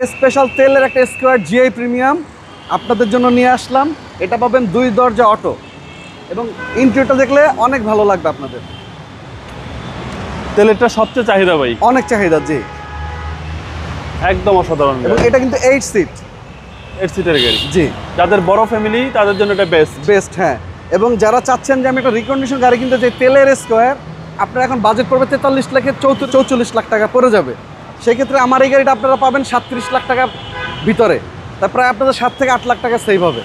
Special তেলের একটা square GI premium আপনাদের জন্য নিয়ে আসলাম। এটা পাবেন দুই দরজা অটো। এবং ইন্টারভিউটা দেখলে অনেক ভালো লাগবে আপনাদের। তেলেরটা সবচেয়ে চাহিদা ভাই। অনেক চাহিদা জি। একদম অসাধারণ এবং এটা কিন্তু এইট সিট এইট সিটের গাড়ি। জি। যাদের বড় ফ্যামিলি তাদের জন্য এটা বেস্ট বেস্ট হ্যাঁ। এবং যারা চাচ্ছেন যে আমি একটা রিকন্ডিশন গাড়ি কিনতে চাই তেলের স্কোয়ার আপনার এখন বাজেট পড়বে তেতাল্লিশ লাখের চৌচল্লিশ লাখ টাকা পড়ে যাবে। সেক্ষেত্রে আমার এই গাড়িটা আপনারা পাবেন সাতত্রিশ লাখ টাকা ভিতরে। তা প্রায় আপনাদের সাত থেকে আট লাখ টাকা সেভ হবে।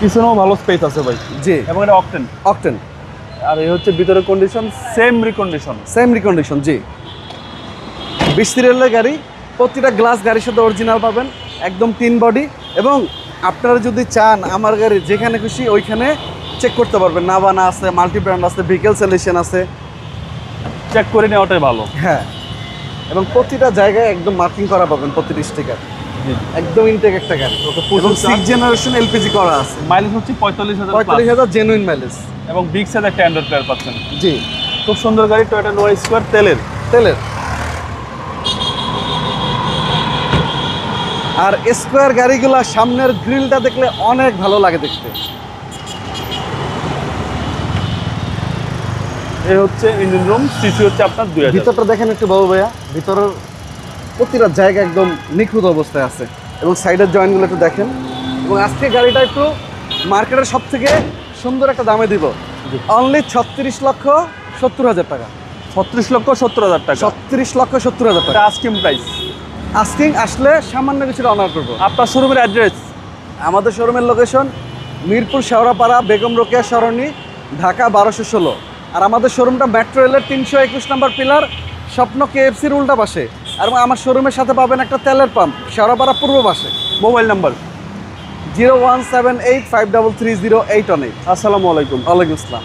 পিছনেও ভালো স্পেস আছে ভাই। জি। এবং এটা অকটেন অকটেন আর এই হচ্ছে ভিতরে condition same recondition same recondition জি। বিশ সিরিয়ালের গাড়ি প্রতিটা গ্লাস গাড়ির সাথে অরিজিনাল পাবেন একদম তিন বডি এবং আপনারা যদি চান আমার গাড়ি যেখানে খুশি ওইখানে চেক করতে পারবেন। নাভানা আছে মাল্টি ব্র্যান্ড আছে ভেহিকেল সলিউশন আছে। চেক করে নেওয়াটাই ভালো। হ্যাঁ। এবং প্রতিটা জায়গায় একদম মার্কিং করা পাবেন প্রতিটি স্টিকার একদম ইনটেক একটা গাড়ি। এবং সিক্স জেনারেশন এলপিজি করা আছে। মাইলেজ হচ্ছে পঁয়তাল্লিশ হাজার পঁয়তাল্লিশ হাজার জেনুইন মাইলেজ এবং বিগ সাইজ একটা অ্যান্ড্রয়েড প্লেয়ার পাচ্ছেন। জি। খুব সুন্দর গাড়ি টয়োটা নোয়া স্কোয়ার তেলের। তেলের। আর স্কোয়ার গাড়িগুলো সামনের গ্রিলটা দেখলে অনেক ভালো লাগে দেখতে। এই হচ্ছে ইঞ্জিন রুম সিসি হচ্ছে আপনার দুই হাজার। ভিতরটা দেখেন একটু বাবু ভাইয়া ভিতরের প্রতিটা জায়গা একদম নিখুঁত অবস্থায় আছে। এবং সাইডের জয়েন্টগুলো একটু দেখেন। এবং আজকে গাড়িটা একটু মার্কেটের সব থেকে সুন্দর একটা দামে দিব। অনলি ছত্রিশ লক্ষ সত্তর হাজার টাকা। ছত্রিশ লক্ষ সত্তর হাজার টাকা। ছত্রিশ লক্ষ সত্তর হাজার টাকা। এটা আস্কিম প্রাইস আস্কিং আসলে সামান্য কিছুটা অনার করব। আপনার শোরুমের অ্যাড্রেস আমাদের শোরুমের লোকেশন মিরপুর শেওড়াপাড়া বেগম রোকেয়া সরণি ঢাকা বারোশো ষোলো। আর আমাদের শোরুমটা মেট্রো রেলের তিনশো একুশ নম্বর পিলার স্বপ্ন কেএফসির উল্টা পাশে। আর আমার শোরুমের সাথে পাবেন একটা তেলের পাম্প শেওড়াপাড়া পূর্ব পাশে। Mobile number zero one seven eight five double three zero eight one eight. আসসালামু আলাইকুম। ওয়ালাইকুম আসসালাম।